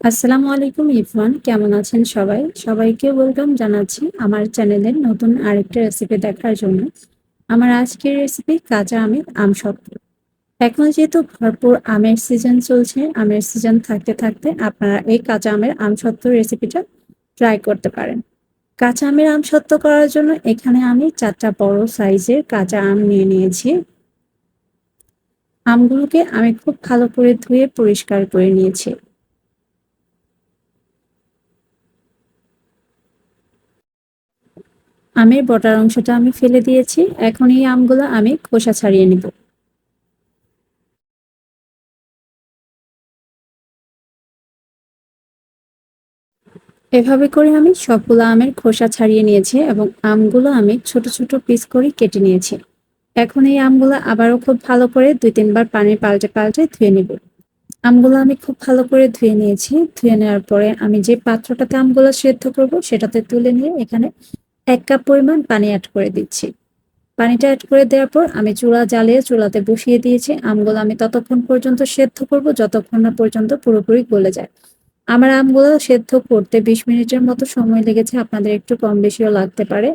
আসসালামু আলাইকুম ইফান কেমন আছেন সবাই? সবাইকে ওয়েলকাম জানাচ্ছি আমার চ্যানেলের নতুন আরেকটা রেসিপি দেখার জন্য। আমার আজকের রেসিপি কাঁচা আমের আম এখন যেহেতু ভরপুর আমের সিজন চলছে, আমের সিজন থাকতে থাকতে আপনারা এই কাঁচা আমের আম রেসিপিটা ট্রাই করতে পারেন। কাঁচা আমের আম করার জন্য এখানে আমি চারটা বড় সাইজের কাঁচা আম নিয়ে নিয়েছি। আমগুলোকে আমি খুব ভালো করে ধুয়ে পরিষ্কার করে নিয়েছি। আমের বটার অংশটা আমি ফেলে দিয়েছি। এখন এই আমগুলো আমি খোসা ছাড়িয়ে নিব। এভাবে করে আমি সবগুলো আমের খোসা ছাড়িয়ে নিয়েছি এবং আমগুলো আমি ছোট ছোট পিস করে কেটে নিয়েছি। এখন এই আমগুলো আবারও খুব ভালো করে দুই তিনবার পানি পাল্টে পাল্টে ধুয়ে নেব। আমগুলো আমি খুব ভালো করে ধুয়ে নিয়েছি। ধুয়ে নেওয়ার পরে আমি যে পাত্রটাতে আমগুলো সেদ্ধ করব সেটাতে তুলে নিয়ে এখানে এক কাপ পরিমাণ পানি অ্যাড করে দিচ্ছি। পানিটা অ্যাড করে দেওয়ার পর আমি চুলা জ্বালিয়ে চুলাতে বসিয়ে দিয়েছি। আমগুলো আমি ততক্ষণ পর্যন্ত সেদ্ধ করব, যতক্ষণ না পর্যন্ত পুরোপুরি গলে যায়। আমার আমগুলো সেদ্ধ করতে বিশ মিনিটের মতো সময় লেগেছে, আপনাদের একটু কম বেশিও লাগতে পারে।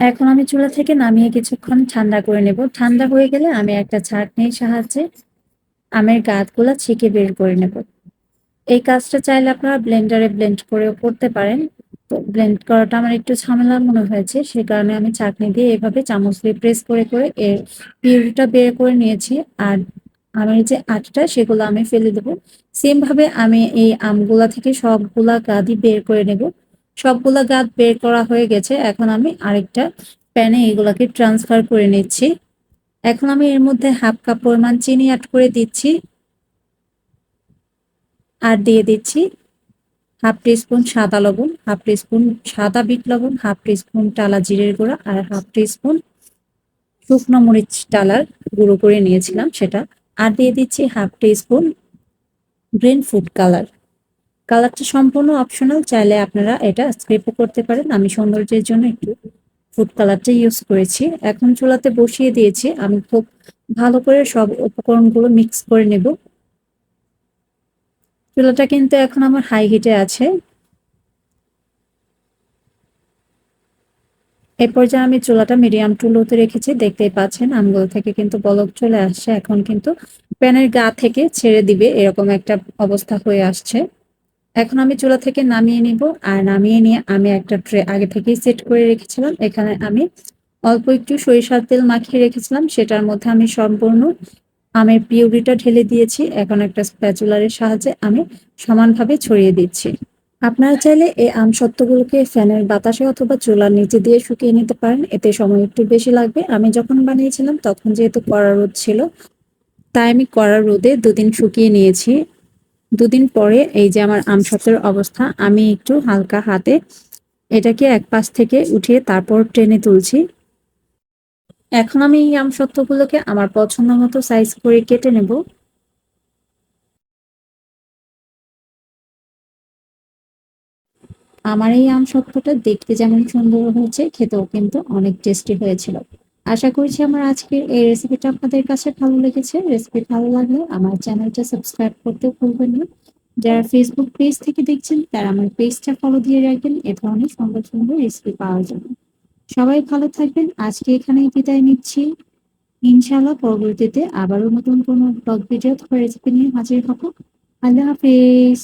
এখন আমি চুলা থেকে নামিয়ে কিছুক্ষণ ঠান্ডা করে নেব। ঠান্ডা হয়ে গেলে আমি একটা ছাঁকনির সাহায্যে আমের গাঁতগুলা ছেঁকে বের করে নেব। এই কাজটা চাইলে আপনারা ব্লেন্ডারে ব্লেন্ড করেও করতে পারেন। ব্লেন্ড করাটা আমার একটু ঝামেলা মনে হয়েছে, সে কারণে আমি চাটনি দিয়ে এভাবে চামচ দিয়ে প্রেস করে করে এর পিউরিটা বের করে নিয়েছি। আর আমের যে আটটা সেগুলো আমি ফেলে দেবো। সেম ভাবে আমি এই আমগুলা থেকে সবগুলা গাদি বের করে নেব। সবগুলা গাদ বের করা হয়ে গেছে, এখন আমি আরেকটা প্যানে এগুলাকে ট্রান্সফার করে নিচ্ছি। এখন আমি এর মধ্যে হাফ কাপ পরিমাণ চিনি অ্যাড করে দিচ্ছি। আর দিয়ে দিচ্ছি। হাফ টিস্পুন সাদা লবণ, হাফ টিস্পুন সাদা বিট লবণ, হাফ টিস্পুন টালা জিরের গুঁড়া আর হাফ টিস্পুন শুকনো মরিচ টালার গুঁড়ো করে নিয়েছিলাম সেটা। আর দিয়ে দিচ্ছি half teaspoon green food colour. কালারটা সম্পূর্ণ অপশনাল চাইলে আপনারা এটা স্ক্রিপও করতে পারেন। আমি সৌন্দর্যের জন্য একটু ফুড কালারটা ইউজ করেছি। এখন চুলাতে বসিয়ে দিয়েছি। আমি খুব ভালো করে সব উপকরণগুলো মিক্স করে নেব। চুলাটা কিন্তু এখন আমার হাই হিটে আছে। এই পর্যায়ে আমি চুলাটা মিডিয়াম টু লোতে রেখেছি, দেখতেই পাচ্ছেন আমগুলো থেকে কিন্তু বলক চলে আসছে, এখন কিন্তু প্যানের গা থেকে ছেড়ে দিবে, এরকম একটা অবস্থা হয়ে আসছে। এখন আমি চুলা থেকে নামিয়ে নিব, আর নামিয়ে নিয়ে আমি একটা ট্রে, আগে থেকেই সেট করে রেখেছিলাম, এখানে আমি অল্প একটু সরিষার তেল মাখিয়ে রেখেছিলাম, সেটার মধ্যে আমি সম্পূর্ণ আমের পিউরিটা ঢেলে দিয়েছি, এখন একটা স্প্যাচুলারের সাহায্যে আমি সমানভাবে ছড়িয়ে দিচ্ছি। আপনারা চাইলে এই আম সত্ত্বগুলোকে ফ্যানের বাতাসে অথবা চুলার নিচে দিয়ে শুকিয়ে নিতে পারেন, এতে সময় একটু বেশি লাগবে। আমি যখন বানিয়েছিলাম, তখন যেহেতু কড়া রোদ ছিল, তাই আমি কড়া রোদে দুদিন শুকিয়ে নিয়েছি। দুদিন পরে এই যে আমার আম সত্ত্বের অবস্থা, আমি একটু হালকা হাতে এটাকে এক পাশ থেকে উঠিয়ে তারপর টেনে তুলছি। এখন আমি এই আম সত্ত্বগুলোকে আমার পছন্দ মতো সাইজ করে কেটে নেব। আমার এই আম সত্ত্বটা দেখতে যেমন সুন্দর হয়েছে, খেতেও কিন্তু অনেক টেস্টি হয়েছিল। আশা করছি আমার আজকের এই রেসিপিটা আপনাদের কাছে ভালো লেগেছে। রেসিপি ভালো লাগলে আমার চ্যানেলটা সাবস্ক্রাইব করতে ভুলবেন না। যারা ফেসবুক পেজ থেকে দেখছেন, তারা আমার পেজটা ফলো দিয়ে রাখবেন। এ ধরনের সুন্দর সুন্দর রেসিপি পাওয়ার জন্য। সবাই ভালো থাকবেন। আজকে এখানেই বিদায় নিচ্ছি। ইনশাআল্লাহ পরবর্তীতে আবারও নতুন কোনো ভিডিও রেসিপি নিয়ে হাজির হব। আল্লাহ হাফিজ।